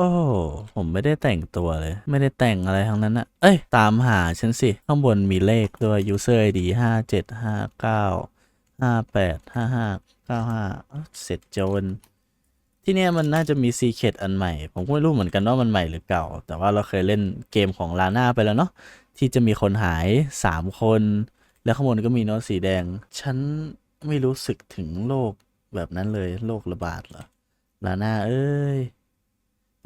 โอ้ผมไม่ได้แต่งตัวเลย ไม่ได้แต่งอะไรทั้งนั้นอะเอ้ย ตามหาฉันสิ ข้างบนมีเลขด้วย user id ห้าเจ็ดห้าเก้าห้าแปดห้าห้าเก้าห้าเสร็จโจนที่เนี่ยมันน่าจะมีซีเค t อันใหม่ ผมก็ไม่รู้เหมือนกันว่ามันใหม่หรือเก่า แต่ว่าเราเคยเล่นเกมของลาน่าไปแล้วเนาะที่จะมีคนหายสามคน แล้วข้างบนก็มีโน้ตสีแดง ฉันไม่รู้สึกถึงโรคแบบนั้นเลยโรคระบาดเหรอลาน่าเอ้ย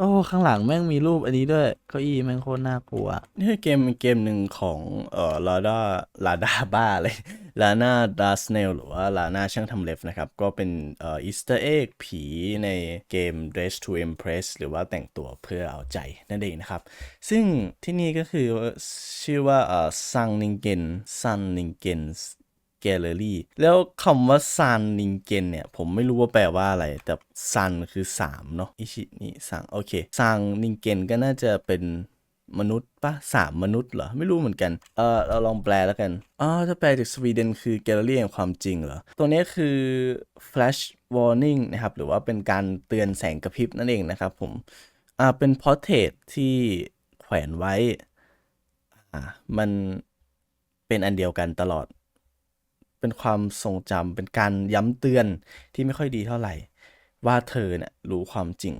อ้ข้างหลังแม่งมีรูปอันนี้ด้วยเก้าอี้แม่งโคตรน่ากลัวนี่คือเกมเกมหนึ่งของเอ่อลาดาลาดาบ้าเลยลาน่าดาสเนลหรือว่าลาน่าช่างทำเล็บนะครับ ก็เป็นเอ่ออีสเตอร์เอ็กผีในเกม Dress to Impress หรือว่าแต่งตัวเพื่อเอาใจนั่นเองนะครับ ซึ่งที่นี่ก็คือชื่อว่าเอ่อซังนิงเกนซันนิงเกน แกลเลอรี่ แล้วคำว่าซันนิงเกนเนี่ย ผมไม่รู้ว่าแปลว่าอะไร แต่ซันคือ 3 เนาะอิชินี่ซังโอเคซังนิงเกนก็น่าจะเป็นมนุษย์ปะสามมนุษย์เหรอ ไม่รู้เหมือนกัน เออเราลองแปลแล้วกันอ๋อถ้าแปลจากสวีเดนคือแกลเลอรี่แห่งความจริงเหรอ ตัวนี้คือ flash warning นะครับ หรือว่าเป็นการเตือนแสงกระพริบนั่นเองนะครับผม อ่า เป็นพอร์เทรตที่แขวนไว้ อ่า มันเป็นอันเดียวกันตลอด เป็นความทรงจำเป็นการย้ำเตือนที่ไม่ค่อยดีเท่าไหร่ ว่าเธอเนี่ยรู้ความจริง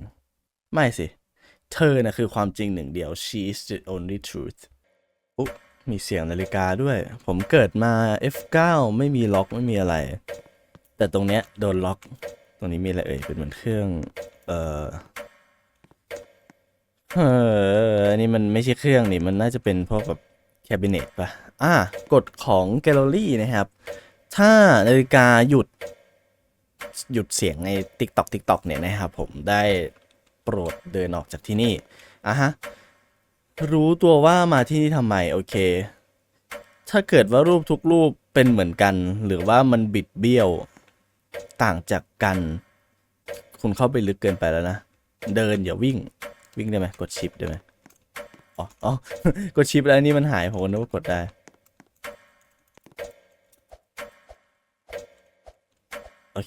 ไม่สิ เธอน่ะคือความจริงหนึ่งเดียว she is the only truth อุ๊มีเสียงนาฬิกาด้วย ผมเกิดมา F9 ไม่มีล็อกไม่มีอะไร แต่ตรงเนี้ยโดนล็อก ตรงนี้มีอะไรเอ่ย เป็นเหมือนเครื่อง เอ่อเอออันนี้มันไม่ใช่เครื่องนี่ มันน่าจะเป็นพวกแบบแคบิเนตปะอ่ากฎของแกลเลอรี่นะครับ ถ้านาฬิกาหยุดหยุดเสียงใน TikTok TikTok เนี่ยนะครับผมได้โปรดเดินออกจากที่นี่อะฮะรู้ตัวว่ามาที่นี่ทำไมโอเค ถ้าเกิดว่ารูปทุกรูปเป็นเหมือนกัน หรือว่ามันบิดเบี้ยวต่างจากกัน คุณเข้าไปลึกเกินไปแล้วนะ เดินอย่าวิ่งวิ่งได้ไหมกดชิปได้ไหมอ๋ออ๋อกดชิปแล้วนี่มันหายผมนึกว่ากดได้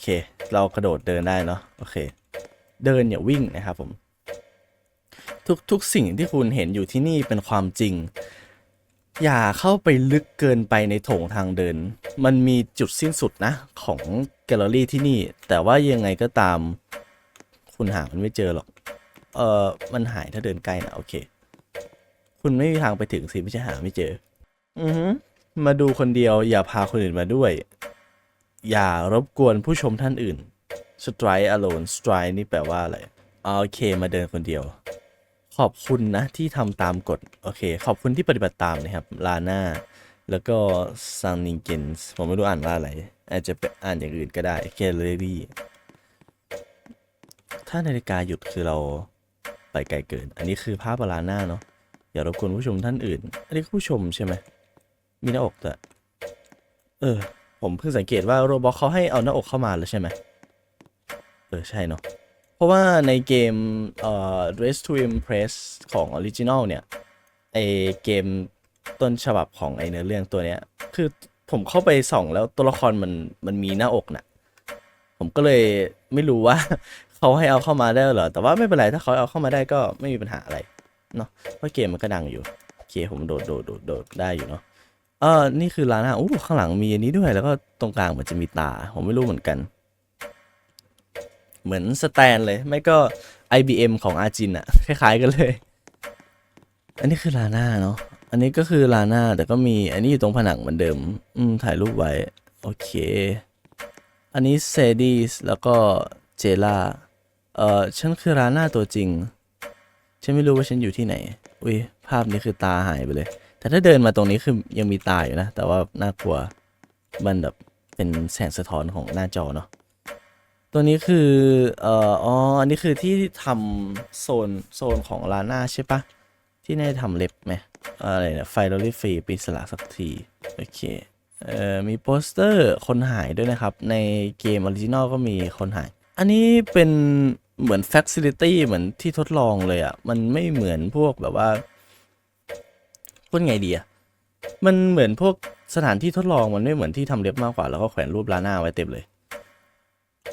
เค เรากระโดดเดินได้เนาะโอเค เดินอย่าวิ่งนะครับผมทุกทุกสิ่งที่คุณเห็นอยู่ที่นี่เป็นความจริง อย่าเข้าไปลึกเกินไปในโถงทางเดิน มันมีจุดสิ้นสุดนะ ของแกลเลอรี่ที่นี่ แต่ว่ายังไงก็ตาม คุณหามันไม่เจอหรอก เออมันหายถ้าเดินใกล้นะโอเค คุณไม่มีทางไปถึงสิไม่ใช่หาไม่เจอ อือมาดูคนเดียวอย่าพาคนอื่นมาด้วย อย่ารบกวนผู้ชมท่านอื่น strike alone strike นี่แปลว่าอะไรอ่าโอเค มาเดินคนเดียว ขอบคุณนะที่ทำตามกฎ โอเค ขอบคุณที่ปฏิบัติตามนะครับ ลาน่า แล้วก็ซังนิงเกนส์ผมไม่รู้อ่านว่าอะไร อาจจะเป็นอ่านอย่างอื่นก็ได้แกลเลอรี่ถ้านาฬิกาหยุดคือเราไปไกลเกิน อันนี้คือภาพลาน่าเนาะอย่ารบกวนผู้ชมท่านอื่น อันนี้ผู้ชมใช่ไหมมีหน้าอกแต่เออ ผมเพิ่งสังเกตว่าโรบอทเขาให้เอาหน้าอกเข้ามาแล้วใช่ไหมเออ ใช่เนาะเพราะว่าในเกมเอ่อ Dress to Impress ของ Original เนี่ยไอเกมต้นฉบับของไอเนื้อเรื่องตัวเนี้ย คือผมเข้าไปส่องแล้วตัวละครมันมันมีหน้าอกน่ะ ผมก็เลยไม่รู้ว่า เขาให้เอาเข้ามาได้เหรอ แต่ว่าไม่เป็นไร ถ้าเขาเอาเข้ามาได้ก็ไม่มีปัญหาอะไร เนาะเพราะเกมมันก็ดังอยู่ โอเค ผมโดดโดดโดดโดดได้อยู่เนาะ เออนี่คือร้านอาหารอู้ข้างหลังมีอันนี้ด้วย แล้วก็ตรงกลางเหมือนจะมีตา ผมไม่รู้เหมือนกัน เหมือนสแตนเลย ไม่ก็ IBM ของอาจินอะคล้ายๆกันเลย อันนี้คือลาน่าเนาะ อันนี้ก็คือลาน่าแต่ก็มีอันนี้อยู่ตรงผนังเหมือนเดิม อืม ถ่ายรูปไว้ โอเค อันนี้เซดีสแล้วก็เจล่า เอ่อ ฉันคือลาน่าตัวจริง ฉันไม่รู้ว่าฉันอยู่ที่ไหน อุ้ย ภาพนี้คือตาหายไปเลย แต่ถ้าเดินมาตรงนี้คือยังมีตาอยู่นะ แต่ว่าน่ากลัวมันแบบเป็นแสงสะท้อนของหน้าจอเนาะตัวนี้คือเอ่ออ๋ออันนี้คือที่ทำโซนโซนของลาน่าใช่ปะที่น่าจะทำเล็บไหมอะไรเนี่ยไฟลอรี่ฟรีปีสละสักที โอเคเอ่อมีโปสเตอร์คนหายด้วยนะครับ ในเกมออริจินอลก็มีคนหาย อันนี้เป็นเหมือน Facility เหมือนที่ทดลองเลยอะ่ะ มันไม่เหมือนพวกแบบว่า พูดไงดีอะมันเหมือนพวกสถานที่ทดลองมันไม่เหมือนที่ทำเล็บมากกว่า แล้วก็แขวนรูปลาหน้าไว้เต็มเลย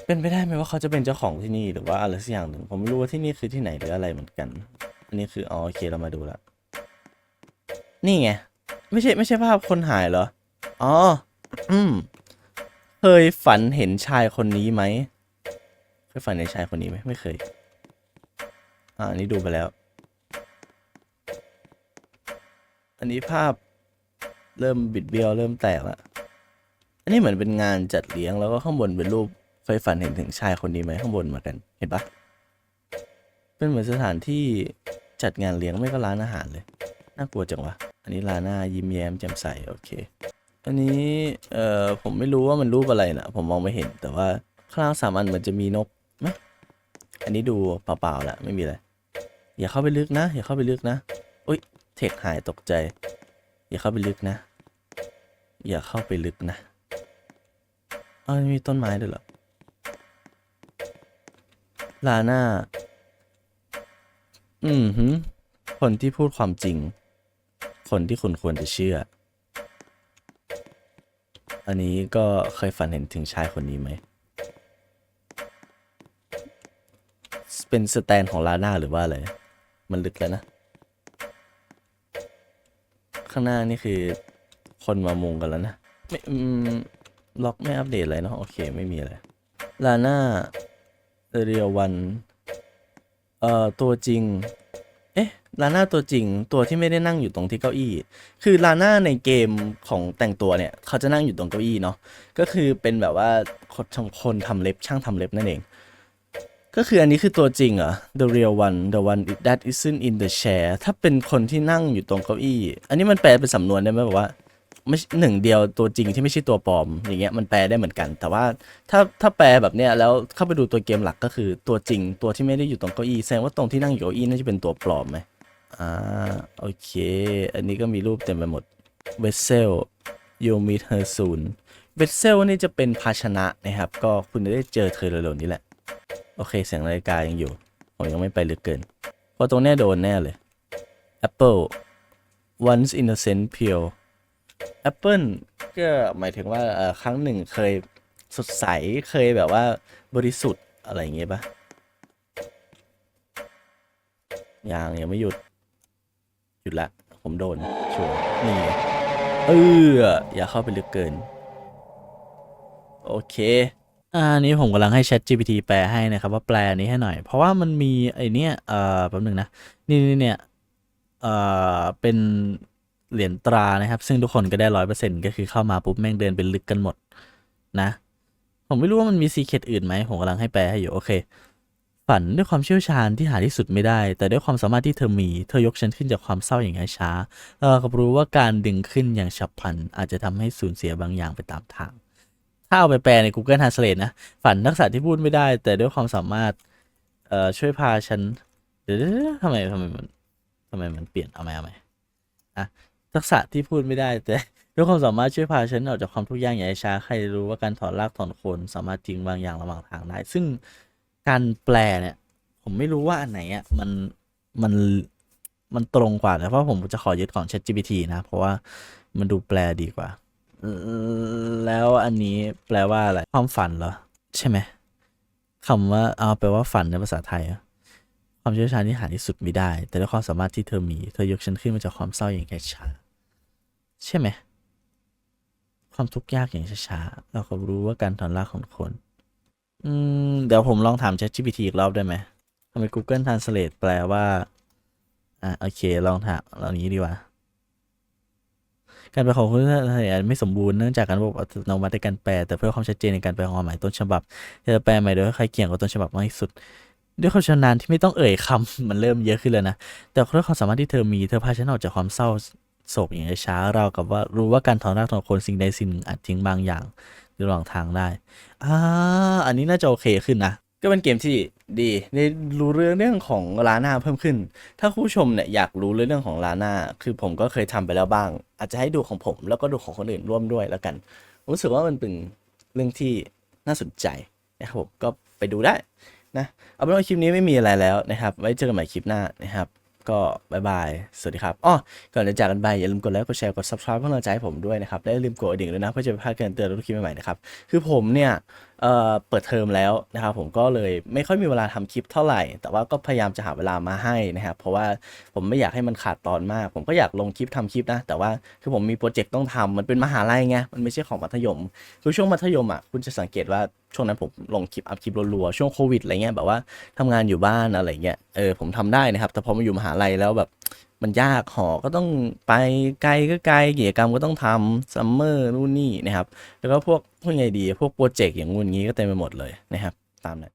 เป็นไปได้ไหมว่าเขาจะเป็นเจ้าของที่นี่หรือว่าอะไรสักอย่างหนึ่งผมไม่รู้ว่าที่นี่คือที่ไหนหรืออะไรเหมือนกัน อันนี้คืออ๋อโอเคเรามาดูล้วนี่ไงไม่ใช่ไม่ใช่ภาพคนหายเหรออ๋ออืมเคยฝันเห็นชายคนนี้ไหมเคยฝันเห็นชายคนนี้ไหมไม่เคย อ่าอันนี้ดูไปแล้ว อันนี้ภาพเริ่มบิดเบี้ยวเริ่มแตกแล้วอันนี้เหมือนเป็นงานจัดเลี้ยงแล้วก็ข้างบนเป็นรูปไฟฝันเห็นถึงชายคนนี้ไหมข้างบนเหมือนกันเห็นปะเป็นเหมือนสถานที่จัดงานเลี้ยงไม่ก็ร้านอาหารเลยน่ากลัวจังวะอันนี้ลาหน้ายิ้มแย้มแจ่มใสโอเค อันนี้เอ่อผมไม่รู้ว่ามันรูปอะไรนะผมมองไม่เห็น แต่ว่าข้างล่างสามอันเหมือนจะมีนกไหมอันนี้ดูเปล่าๆแหละไม่มีอะไรอย่าเข้าไปลึกนะ อย่าเข้าไปลึกนะ เทคหายตกใจ อย่าเข้าไปลึกนะ อย่าเข้าไปลึกนะเอ้าวมีต้นไม้ด้วยเหรอลาน่า อืมหืคนที่พูดความจริง คนที่คุณควรจะเชื่อ อันนี้ก็เคยฝันเห็นถึงชายคนนี้ไหม เป็นสแตนของลาน่าหรือว่าอะไร มันลึกแล้วนะ ข้างหน้านี่คือ คนมามุงกันแล้วนะ ไม่อืมล็อกไม่อัปเดตอะไรเนาะโอเคไม่มีอะไรลาน่าเรียววันเอ่อตัวจริง เอ๊ะลาน่าตัวจริงตัวที่ไม่ได้นั่งอยู่ตรงที่เก้าอี้ คือลาน่าในเกมของแต่งตัวเนี่ย เขาจะนั่งอยู่ตรงเก้าอี้เนาะก็คือเป็นแบบว่าคนทำคนทำเล็บช่างทำเล็บนั่นเอง ก็คืออันนี้คือตัวจริงเหรอ the real one the one that isn't in the chair ถ้าเป็นคนที่นั่งอยู่ตรงเก้าอี้ อันนี้มันแปลเป็นสำนวนได้ไหมแบบว่าไม่หนึ่งเดียวตัวจริงที่ไม่ใช่ตัวปลอม อย่างเงี้ยมันแปลได้เหมือนกัน แต่ว่าถ้าถ้าแปลแบบเนี้ยแล้วเข้าไปดูตัวเกมหลักก็คือตัวจริงตัวที่ไม่ได้อยู่ตรงเก้าอี้แสดงว่าตรงที่นั่งอยู่เก้าอี้น่าจะเป็นตัวปลอมไหมอ่าโอเค อันนี้ก็มีรูปเต็มไปหมด vessel you meet her soon vessel นี่จะเป็นภาชนะนะครับ ก็คุณจะได้เจอเธอเร็วๆนี้แหละ โอเคเสียงนาฬิกายังอยู่ ผมยังไม่ไปลึกเกิน เพราะตรงนี้โดนแน่เลย Apple once innocent pure Apple ก็หมายถึงว่าครั้งหนึ่งเคยสดใสเคยแบบว่าบริสุทธิ์อะไรอย่างเงี้ยปะยังยังไม่หยุด หยุดละ ผมโดนชัวร์นี่เอออย่าเข้าไปลึกเกิน โอเค อันนี้ผมกำลังให้ Chat GPT แปลให้นะครับ ว่าแปลอันนี้ให้หน่อย เพราะว่ามันมีไอเนี้ยเอ่อแป๊บหนึงนะ นี่นี่เนี่ยเอ่อเป็นเหรียญตรานะครับ ซึ่งทุกคนก็ได้ร้อยเปอร์เซ็นต์ก็คือเข้ามาปุ๊บแม่งเดินเป็นลึกกันหมดนะ ผมไม่รู้ว่ามันมีซีเค t อื่นไหมผมกำลังให้แปลให้อยู่ โอเค ฝันด้วยความเชี่ยวชาญที่หาที่สุดไม่ได้ แต่ด้วยความสามารถที่เธอมี เธอยกฉันขึ้นจากความเศร้าอย่างช้าเราก็รู้ว่าการดึงขึ้นอย่างฉับพลันอาจจะทำให้สูญเสียบางอย่างไปตามทาง ถ้าเอาไปแปลใน Google Translate นะ ฝันทักษะที่พูดไม่ได้ แต่ด้วยความสามารถ เอ่อ ช่วยพาฉัน เดี๋ยวทำไมทำไมมันทำไมมันเปลี่ยน เอาไหมเอาไหมอะทักษะที่พูดไม่ได้ แต่ด้วยความสามารถช่วยพาฉันออกจากความทุกข์ยากอย่างช้า ใครรู้ว่าการถอนรากถอนโคนสามารถทิ้งบางอย่างระหว่างทางได้ ซึ่งการแปลเนี่ย ผมไม่รู้ว่าอันไหนอะมันมันมันตรงกว่านะเพราะผมจะขอยึดของ ChatGPT นะ เพราะว่ามันดูแปลดีกว่า แล้วอันนี้แปลว่าอะไร ความฝันเหรอ ใช่ไหมคำว่าเอาแปลว่าฝันในภาษาไทยอะความเชี่ยวชาญที่หาที่สุดไม่ได้ แต่ด้วยความสามารถที่เธอมี เธอยกฉันขึ้นมาจากความเศร้าอย่างช้าใช่ไหม ความทุกข์ยากอย่างช้าๆเราก็รู้ว่าการถอนรากของคน อืม เดี๋ยวผมลองถาม ChatGPT อีกรอบได้ไหมทำไม Google Translate แปลว่า อะโอเค ลองถามเหล่านี้ดีกว่า การแปลของคุณไม่สมบูรณ์เนื่องจากการระบบอัตโนมัติในการแปล แต่เพื่อความชัดเจนในการแปลความหมายต้นฉบับจะแปลใหม่โดยให้ใครเกี่ยงกับต้นฉบับมากที่สุดด้วยความชำนาญที่ไม่ต้องเอ่ยคำมันเริ่มเยอะขึ้นแล้วนะ แต่ด้วยความสามารถที่เธอมี เธอพาฉันออกจากความเศร้าโศกอย่างช้าๆเราวกับว่ารู้ว่าการถอนรากถอนโคนสิ่งใดสิ่งหนึ่งอาจทิ้งบางอย่างระหว่างทางได้ อ่า อันนี้น่าจะโอเคขึ้นนะ ก็เป็นเกมที่ดีได้รู้เรื่องเรื่องของลาน่าเพิ่มขึ้น ถ้าผู้ชมเนี่ยอยากรู้เรื่องของลาน่าคือผมก็เคยทำไปแล้วบ้าง อาจจะให้ดูของผมแล้วก็ดูของคนอื่นร่วมด้วยแล้วกันรู้สึกว่ามันเป็นเรื่องที่น่าสนใจนะครับผมก็ไปดูได้นะเอาเป็นว่าคลิปนี้ไม่มีอะไรแล้วนะครับ ไว้เจอกันใหม่คลิปหน้านะครับ ก็บายบาย สวัสดีครับอ้อก่อนจะจากกันไปอย่าลืมกดไลค์กดแชร์กด subscribe เพื่อเป็นกำลังใจให้ผมด้วยนะครับและอย่าลืมกดกระดิ่งด้วยนะเพื่อจะไม่พลาดการเตือนทุกคลิปใหม่ๆนะครับคือผมเนี่ย เอ่อเปิดเทอมแล้วนะครับผมก็เลยไม่ค่อยมีเวลาทำคลิปเท่าไหร่ แต่ว่าก็พยายามจะหาเวลามาให้นะครับเพราะว่าผมไม่อยากให้มันขาดตอนมาก ผมก็อยากลงคลิปทำคลิปนะ แต่ว่าคือผมมีโปรเจกต์ต้องทำมันเป็นมหาลัยไงมันไม่ใช่ของมัธยมคือช่วงมัธยมอะคุณจะสังเกตว่าช่วงนั้นผมลงคลิปอัพคลิปรัวๆช่วงโควิดอะไรเงี้ยแบบว่าทำงานอยู่บ้านอะไรเงี้ยเออผมทำได้นะครับแต่พอมาอยู่มหาลัยแล้วแบบ มันยากหอก็ต้องไปไกลก็ไกลกิจกรรมก็ต้องทำซัมเมอร์นู่นนี่นะครับ แล้วก็พวกพวกไงดี พวกโปรเจกต์อย่างงู้นงี้ก็เต็มไปหมดเลยนะครับ ตามนั้น